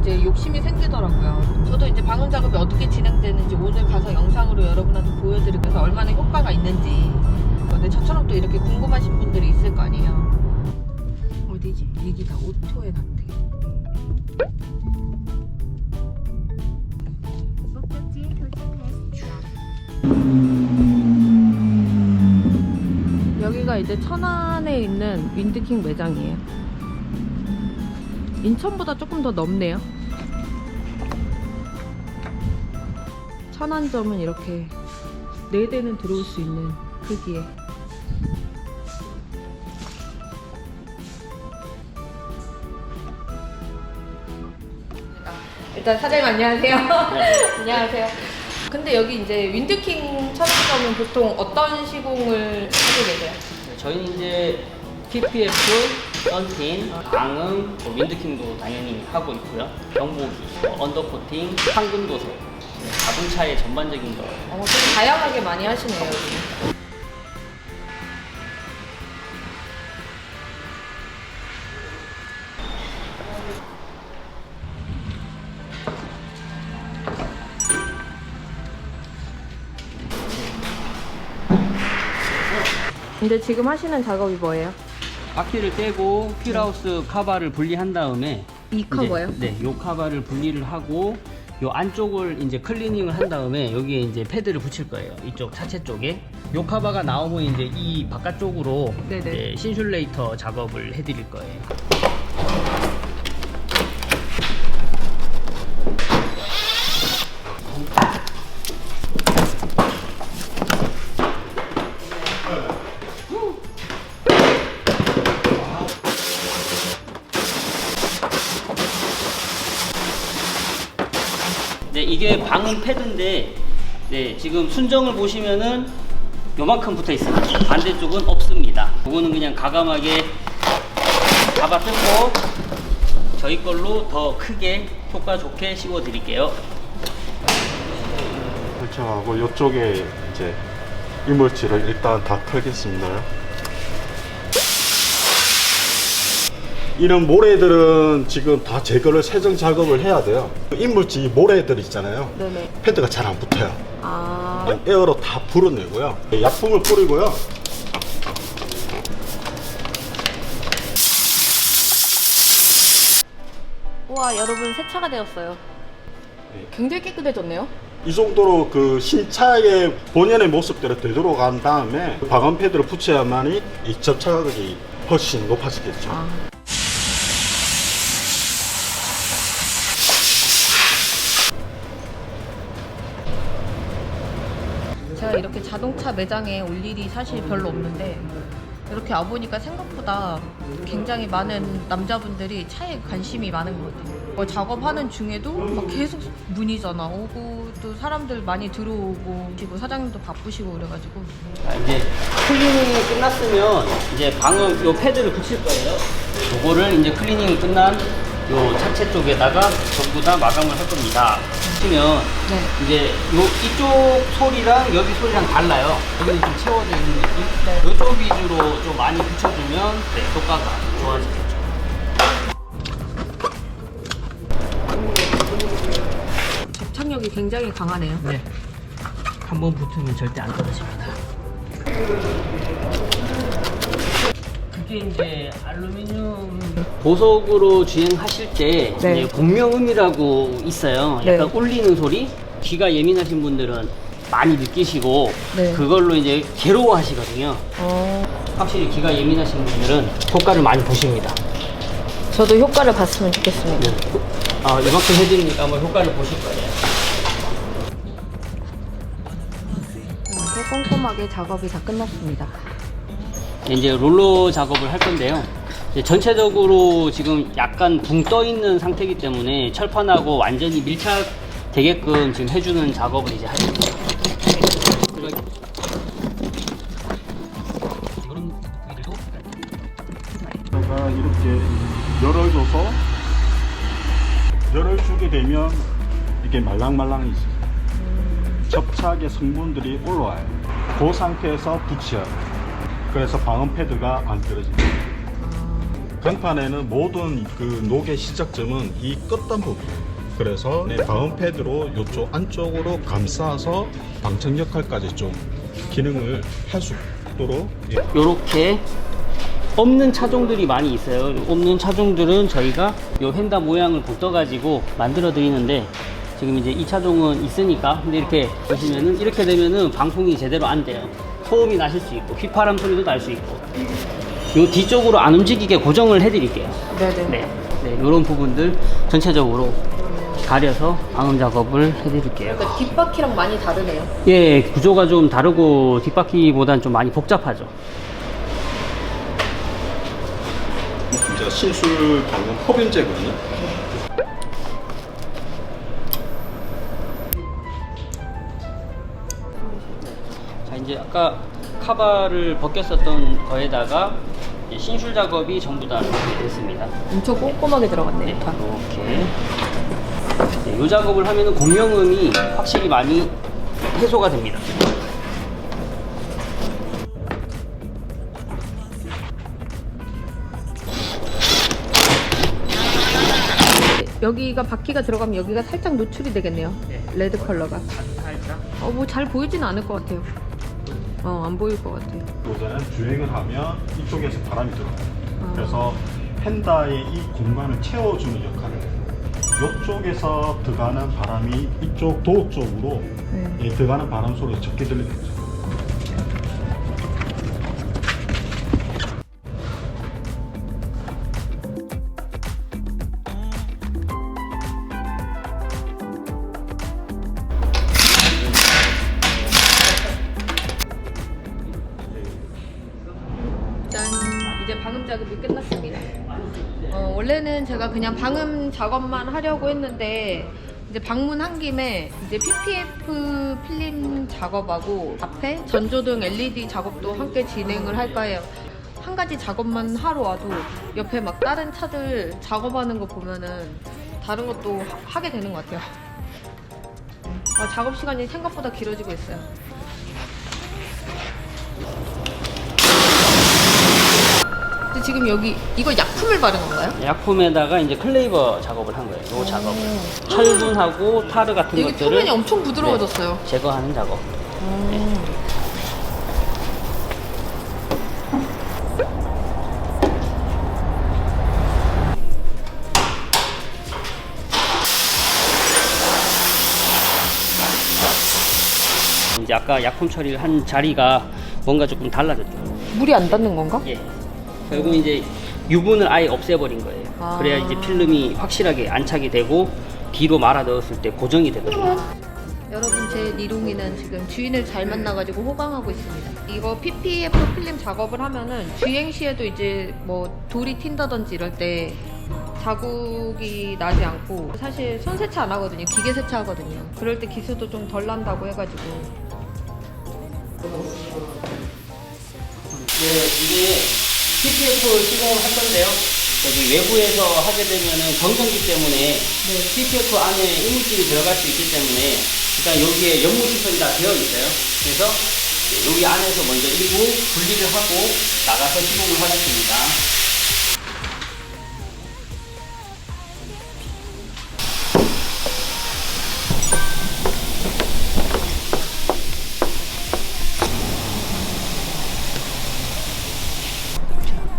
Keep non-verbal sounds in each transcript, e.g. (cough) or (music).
이제 욕심이 생기더라고요. 저도 이제 방음 작업이 어떻게 진행되는지 오늘 가서 영상으로 여러분한테 보여드리고 그래서 얼마나 효과가 있는지. 근데 저처럼 또 이렇게 궁금하신 분들이 있을 거 아니에요. 어디지? 여기다 오토에 도착하였습니다. 여기가 이제 천안에 있는 윈드킹 매장이에요. 인천보다 조금 더 넓네요. 천안점은 이렇게 네 대는 들어올 수 있는 크기에. 일단 사장님 안녕하세요. (laughs) 안녕하세요. 근데 여기 이제 윈드킹 천안점은 보통 어떤 시공을 하고 계세요? 네, 저희는 이제 PPF, 썬틴, 방음, 뭐 윈드킹도 당연히 하고 있고요. 경보기, 뭐 언더코팅, 황금 도색, 네, 자동차의 전반적인 거. 어, 되게 다양하게 많이 하시네요. 여기. 근데 지금 하시는 작업이 뭐예요? 바퀴를 떼고 휠하우스 카바를 분리한 다음에 이 커버요? 이제, 네, 요 카바를 분리를 하고 요 안쪽을 이제 클리닝을 한 다음에 여기에 이제 패드를 붙일 거예요. 이쪽 차체 쪽에. 요 카바가 나오면 이제 이 바깥쪽으로 네네. 이제 신슐레이터 작업을 해드릴 거예요. 이게 방음 패드인데, 네, 지금 순정을 보시면은 요만큼 붙어 있습니다. 반대쪽은 없습니다. 그거는 그냥 가감하게 잡아 뜯고 저희 걸로 더 크게 효과 좋게 씌워 드릴게요. 설정하고 이쪽에 이제 이물질을 일단 다 털겠습니다. 이런 모래들은 지금 다 제거를 세정 작업을 해야 돼요. 이물질 모래들 있잖아요. 네네. 패드가 잘 안 붙어요. 아, 에어로 다 불어내고요. 약품을 뿌리고요. 우와, 여러분 세차가 되었어요. 네. 굉장히 깨끗해졌네요. 이 정도로 그 신차의 본연의 모습대로 되돌아간 다음에 방음 패드를 붙여야만이 이 접착력이 훨씬 높아지겠죠. 아. 이렇게 자동차 매장에 올 일이 사실 별로 없는데 이렇게 와보니까 생각보다 굉장히 많은 남자분들이 차에 관심이 많은 것 같아요. 뭐 작업하는 중에도 막 계속 문의 전화 오고 또 사람들 많이 들어오고 그리고 사장님도 바쁘시고 그래가지고 자, 이제 클리닝이 끝났으면 이제 방음 요 패드를 붙일 거예요. 요거를 이제 클리닝이 끝난 요 차체 쪽에다가 전부 다 마감을 할 겁니다. 붙이면 네. 이제 요 이쪽 소리랑 여기 소리랑 달라요. 여기는 좀 채워져 있는 느낌. 네. 요쪽 위주로 좀 많이 붙여주면 네, 효과가 좋아지겠죠. 접착력이 굉장히 강하네요. 네. 한번 붙으면 절대 안 떨어집니다. 이제 알루미늄 보석으로 주행하실 때 네. 이제 공명음이라고 있어요. 네. 약간 울리는 소리. 귀가 예민하신 분들은 많이 느끼시고 네. 그걸로 이제 괴로워하시거든요. 어, 확실히 귀가 예민하신 분들은 효과를 많이 보십니다. 저도 효과를 봤으면 좋겠습니다. 네. 아, 이만큼 해드리니까 아마 효과를 보실 거예요. 이렇게 꼼꼼하게 작업이 다 끝났습니다. 이제 롤러 작업을 할 건데요. 전체적으로 지금 약간 붕 떠 있는 상태이기 때문에 철판하고 완전히 밀착 되게끔 지금 해주는 작업을 이제 할 부위들도 제가 이렇게 열어줘서 열을 주게 되면 이게 말랑말랑해지죠. 접착의 성분들이 올라와요. 그 상태에서 붙여요. 그래서 방음 패드가 안 떨어집니다. 강판에는 모든 그 녹의 시작점은 이 끝단 부분. 그래서 네, 방음 패드로 이쪽 안쪽으로 감싸서 방청 역할까지 좀 기능을 할 수 있도록 예, 요렇게 없는 차종들이 많이 있어요. 없는 차종들은 저희가 요 휀다 모양을 붙여가지고 만들어 드리는데 지금 이제 이 차종은 있으니까 근데 이렇게 보시면은 이렇게 되면은 방풍이 제대로 안 돼요. 소음이 나실 수 있고 휘파람 소리도 날 수 있고 요 뒤쪽으로 안 움직이게 고정을 해드릴게요. 네네. 네, 네, 이런 부분들 전체적으로 가려서 방음 작업을 해드릴게요. 그러니까 뒷바퀴랑 많이 다르네요. 예, 구조가 좀 다르고 뒷바퀴보다는 좀 많이 복잡하죠. 신술 방음 흡연제거든요. 이제 아까 카바를 벗겼었던 거에다가 신술 작업이 전부 다 이렇게 됐습니다. 엄청 꼼꼼하게 네, 들어갔네요. 다. 이렇게. 네, 이 작업을 하면은 공명음이 확실히 많이 해소가 됩니다. 여기가 바퀴가 들어가면 여기가 살짝 노출이 되겠네요. 네. 레드 컬러가. 살짝. 어, 뭐 잘 보이진 않을 것 같아요. 어, 안 보일 것 같아요. 요새는 주행을 하면 이쪽에서 바람이 들어가요. 아. 그래서 펜다의 이 공간을 채워주는 역할을 해요. 이쪽에서 들어가는 바람이 이쪽 도어 쪽으로 네. 예, 들어가는 바람 소리가 적게 들리는 거죠. 그냥 방음 작업만 하려고 했는데 이제 방문한 김에 이제 PPF 필름 작업하고 앞에 전조등 LED 작업도 함께 진행을 할까 해요. 한 가지 작업만 하러 와도 옆에 막 다른 차들 작업하는 거 보면은 다른 것도 하- 하게 되는 것 같아요. 아, 작업 시간이 생각보다 길어지고 있어요 근데 지금 여기 이거 약품을 바른 건가요? 약품에다가 이제 클레이버 작업을 한 거예요. 요 작업을. 철분하고 타르 같은 여기 것들을 표면이 엄청 부드러워졌어요. 네, 제거하는 작업. 이제 아까 약품 처리를 한 자리가 뭔가 조금 달라졌죠. 물이 안 닿는 건가? 예. 결국 이제 유분을 아예 없애버린 거예요. 아. 그래야 이제 필름이 확실하게 안착이 되고 뒤로 말아 넣었을 때 고정이 되거든요. 여러분 제 니롱이는 지금 주인을 잘 만나가지고 호강하고 있습니다. 이거 PPF 필름 작업을 하면은 주행 시에도 이제 뭐 돌이 튄다든지 이럴 때 자국이 나지 않고 사실 손 세차 안 하거든요. 기계 세차 하거든요. 그럴 때 기수도 좀 덜 난다고 해가지고 네, 이게 PPF 시공을 할 건데요. 여기 외부에서 하게 되면은 정전기 때문에 PPF 안에 이물질이 들어갈 수 있기 때문에 일단 여기에 연무 시설이 다 되어 있어요. 그래서 여기 안에서 먼저 일부 분리를 하고 나가서 시공을 하겠습니다.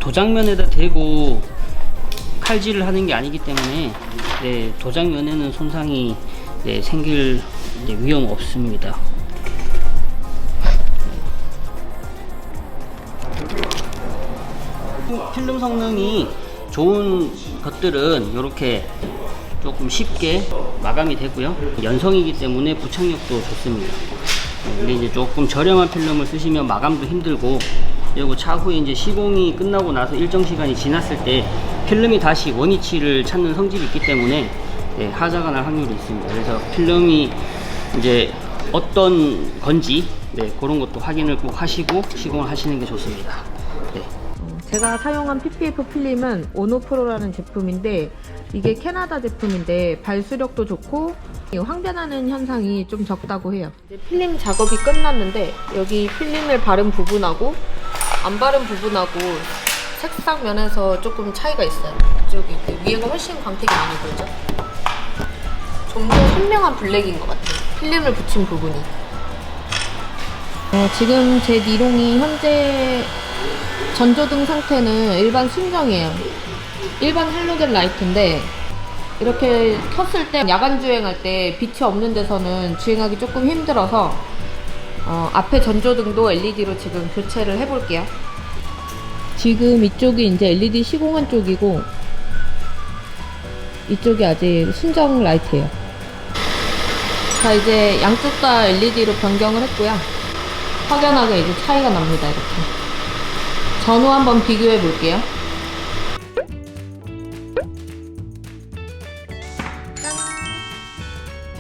도장면에다 대고 칼질을 하는 게 아니기 때문에 네, 도장면에는 손상이 네, 생길 네, 위험 없습니다. 필름 성능이 좋은 것들은 이렇게 조금 쉽게 마감이 되고요. 연성이기 때문에 부착력도 좋습니다. 네, 근데 이제 조금 저렴한 필름을 쓰시면 마감도 힘들고 그리고 차후에 이제 시공이 끝나고 나서 일정 시간이 지났을 때 필름이 다시 원위치를 찾는 성질이 있기 때문에 네, 하자가 날 확률이 있습니다. 그래서 필름이 이제 어떤 건지 네, 그런 것도 확인을 꼭 하시고 시공을 하시는 게 좋습니다. 네. 제가 사용한 PPF 필름은 오노프로라는 제품인데 이게 캐나다 제품인데 발수력도 좋고 이 황변하는 현상이 좀 적다고 해요. 필름 작업이 끝났는데 여기 필름을 바른 부분하고 안 바른 부분하고 색상 면에서 조금 차이가 있어요. 이쪽이 그 위에가 훨씬 광택이 많이 보이죠? 좀 더 선명한 블랙인 것 같아요. 필름을 붙인 부분이. 어, 지금 제 니롱이 현재 전조등 상태는 일반 순정이에요. 일반 할로겐 라이트인데 이렇게 켰을 때 야간 주행할 때 빛이 없는 데서는 주행하기 조금 힘들어서 어, 앞에 전조등도 LED로 지금 교체를 해볼게요. 지금 이쪽이 이제 LED 시공한 쪽이고 이쪽이 아직 순정 라이트예요. 자 이제 양쪽 다 LED로 변경을 했고요. 확연하게 이제 차이가 납니다 이렇게. 전후 한번 비교해 볼게요. 짠!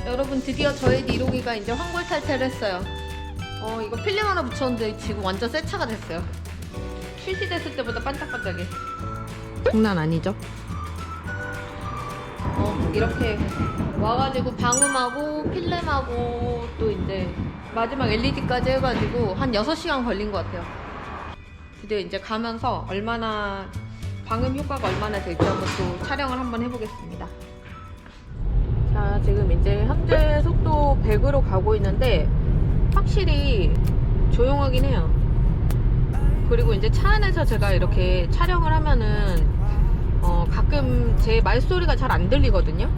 여러분 드디어 저의 니롱이가 이제 황골 탈퇴를 했어요. 어 이거 필름 하나 붙였는데 지금 완전 새 차가 됐어요. 출시됐을 때보다 반짝반짝해. 장난 아니죠? 어, 이렇게 와가지고 방음하고 필름하고 또 이제 마지막 LED까지 해가지고 한 6시간 걸린 것 같아요. 근데 이제 가면서 얼마나 방음 효과가 얼마나 될지 한번 또 촬영을 한번 해보겠습니다. 자, 지금 이제 현재 속도 100으로 가고 있는데 확실히 조용하긴 해요. 그리고 이제 차 안에서 제가 이렇게 촬영을 하면은 어, 가끔 제 말소리가 잘 안 들리거든요.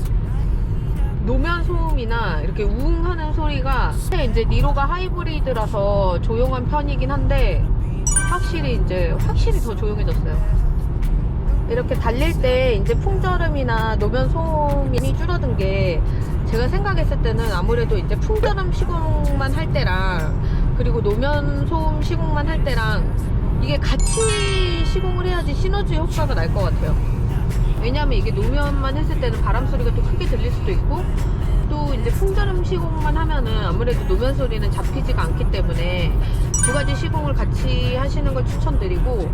노면 소음이나 이렇게 우웅 하는 소리가 이제 니로가 하이브리드라서 조용한 편이긴 한데 확실히 이제 확실히 더 조용해졌어요. 이렇게 달릴 때 이제 풍절음이나 노면 소음이 줄어든 게 제가 생각했을 때는 아무래도 이제 풍절음 시공만 할 때랑 그리고 노면 소음 시공만 할 때랑 이게 같이 시공을 해야지 시너지 효과가 날 것 같아요. 왜냐하면 이게 노면만 했을 때는 바람 소리가 또 크게 들릴 수도 있고 또 이제 풍절음 시공만 하면은 아무래도 노면 소리는 잡히지가 않기 때문에 두 가지 시공을 같이 하시는 걸 추천드리고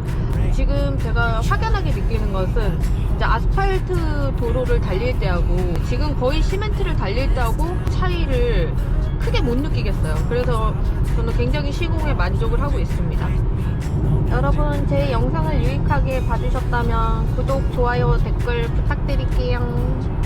지금 제가 확연하게 느끼는 것은 이제 아스팔트 도로를 달릴 때하고 지금 거의 시멘트를 달릴 때하고 차이를 크게 못 느끼겠어요. 그래서 저는 굉장히 시공에 만족을 하고 있습니다. 여러분 제 영상을 유익하게 봐주셨다면 구독, 좋아요, 댓글 부탁드릴게요.